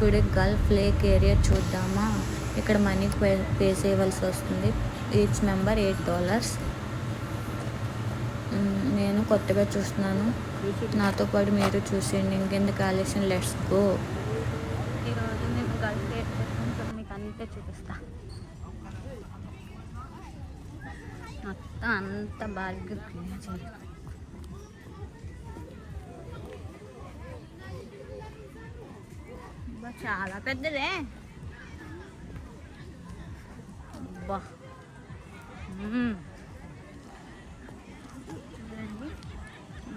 Today Gulf lake area చూద్దామా? ఇక్కడ money pay pay చేయవలసి వస్తుంది. Each member eight dollars. నేను కొత్తగా చూస్తున్నాను. నాతో పాటు మీరు చూసేయండి. ఇంకెందుకు ఆలస్యం? Let's go. ఈరోజు మేము గల్ఫ్ లేక్ మీకు అంతే చూపిస్తా. మొత్తం అంత బాగా క్లియర్ చేయాలి చాలా పెద్దదే. అబ్బా.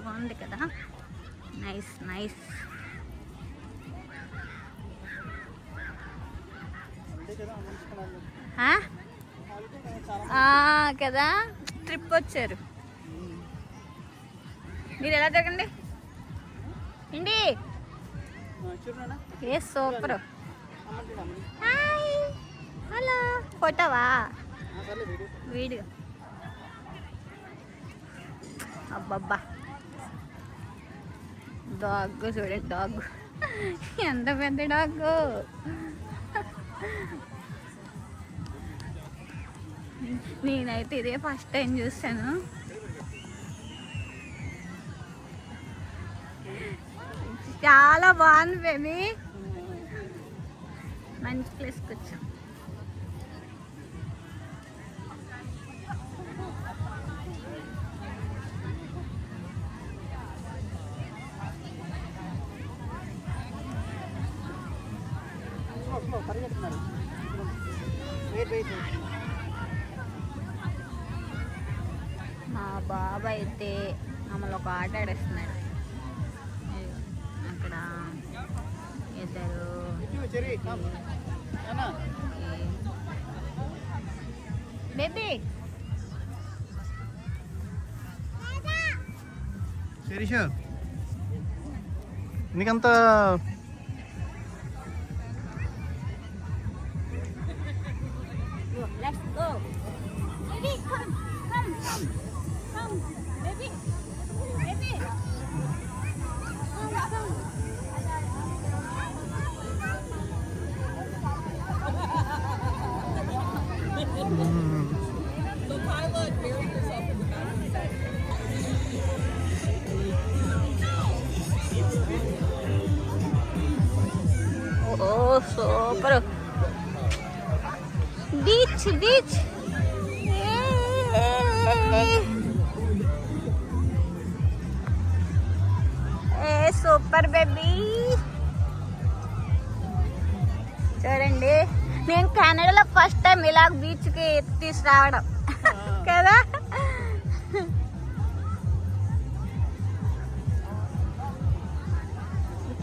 బాగుంది కదా. Nice nice. కదా. ట్రిప్ వచ్చారు. మీరు ఎలా తిరగండి? ఇండి ఏ సూపర్. హాయ్. హలో. ఫోటోవా? వీడియో. అబ్బబ్బా. డాగ్ చూడండి డాగ్. ఎంత పెద్ద డాగ్. నేనైతే ఇదే ఫస్ట్ టైం చూసాను చాలా బాగుంది బేబీ. మంచి ప్లేస్కి వచ్చాం. మా బాబాయ్ అయితే మమ్మల్ని ఒక ఆట ఆడేస్తున్నాడు. ఇద్దరు బేబీ శిరీష నీకంత Let's go. Baby, come, come, come, come, Super. Beach beach. ఏ సూపర్ బేబీ చూడండి. నేను కెనడాలో ఫస్ట్ టైం ఇలా బీచ్కి తీసుకురావడం. కదా?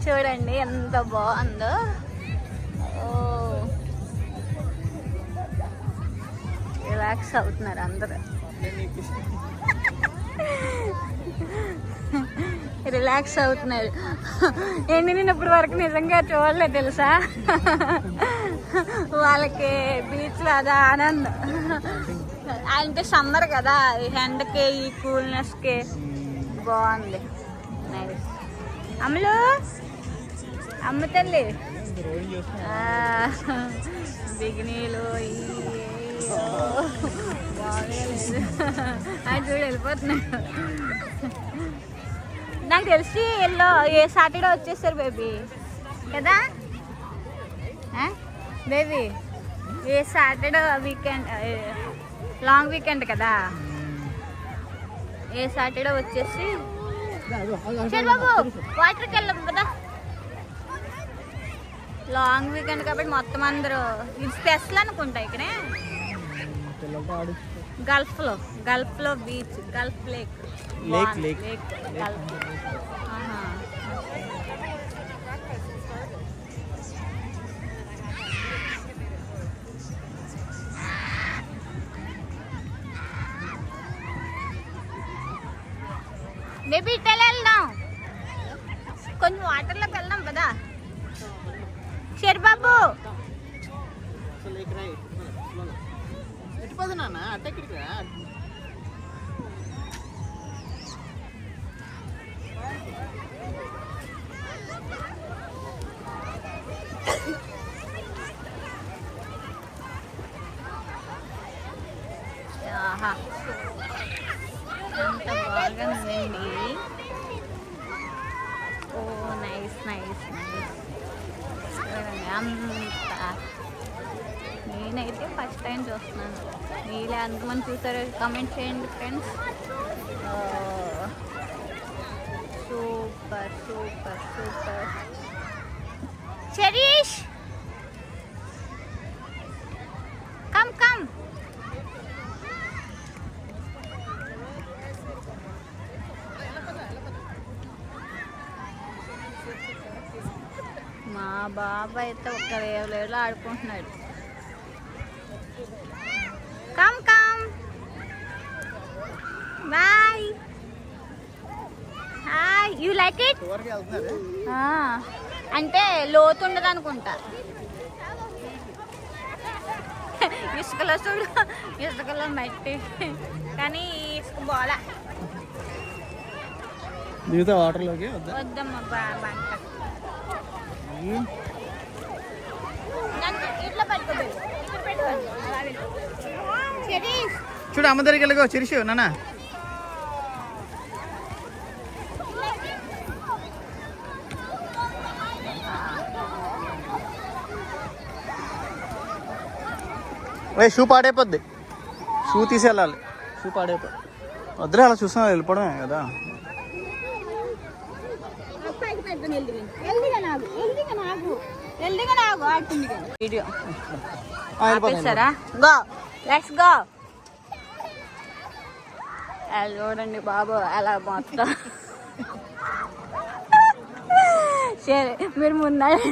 చూడండి ఎంత బాగుందో. రిలాక్స్ అవుతున్నారు అందరూ. రిలాక్స్ అవుతున్నారు. ఏంటి నేను ఇప్పటి వరకు నిజంగా చూడలేదు తెలుసా? వాళ్ళకి బీచ్లో అదా ఆనందం. అంటే సమ్మర్ కదా ఈ ఎండకి ఈ కూల్నెస్కి బాగుంది. నైస్ అమ్ములు అమ్మ తల్లి. ఆ, బిగినీలు ఈ బాగోలేదు అది చూడు వెళ్ళిపోతున్నాడు. నాకు తెలిసి ఎల్లో ఏ సాటర్డే వచ్చేస్తారు బేబీ. కదా? బేబీ ఏ సాటర్డే వీకెండ్ లాంగ్ వీకెండ్ కదా? ఏ సాటర్డే వచ్చేసి? సరే బాబు వాటర్కి వెళ్ళాం కదా? లాంగ్ వీకెండ్ కాబట్టి మొత్తం అందరూ ఇది స్పెషల్ అనుకుంటా ఇక్కడే? గల్ఫ్లో గల్ఫ్లో beach Gulf lake. Lake, lake. Gulf. ఇట్లా వెళ్దాం కొంచెం వాటర్లోకి వెళ్దాం కదా. షేర్ బాబు ఎట్టిపోదు నాన్న అట్టెక్కడికి రా ఆహా ఎంత బాగా ఉందండి ఓ నైస్ నైస్ నైస్ చూడండి అంత నేనైతే ఫస్ట్ టైం చూస్తున్నాను. మీలా ఎంతమంది చూసారో. కమెంట్ చేయండి friends. Super super super. Sharish come come. మా బాబా అయితే ఒక లేవులో ఆడుకుంటున్నాడు. Come come boy hi you like it చివరికి వెళ్తున్నారు? అంటే లోతు ఉండదు అనుకుంటా. ఇసుకలో చూడు. ఇసుకలో మట్టి. కానీ ఇసుక బోల. వాటర్లోకి వద్దా? వద్దమ్మా బా బంట నన్ను ఇట్లా పట్టుకోలేదు ఇక్కడ పెట్టుకోండి అలా వెళ్ళు. శరీష్ చూడు అమ్మ దగ్గరికి వెళ్ళగో చిరిషు నాన్న. ఏ షూ పాడైపోద్ది. షూ తీసి వెళ్ళాలి షూ పాడైపోద్ది. వద్దులే అలా చూస్తున్నా వెళ్ళిపోవడమే కదా. గో. లెట్స్ గో చూడండి బాబు అలా మొత్తం. సరే మీరు ముందండి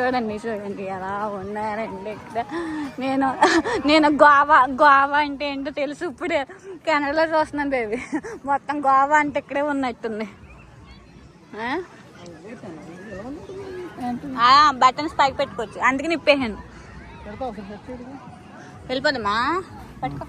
చూడండి చూడండి ఎలా ఉన్నారండి ఇక్కడ. నేను నేను గోవా గోవా అంటే ఏంటో తెలుసు ఇప్పుడే కెనడాలో చూస్తున్నాను బేబీ మొత్తం గోవా అంటే ఇక్కడే ఉన్నట్టుంది. బటన్స్ పైకి పెట్టుకోవచ్చు. సెట్ చేయడానికి? వెళ్ళిపోదమ్మా పట్టుకో.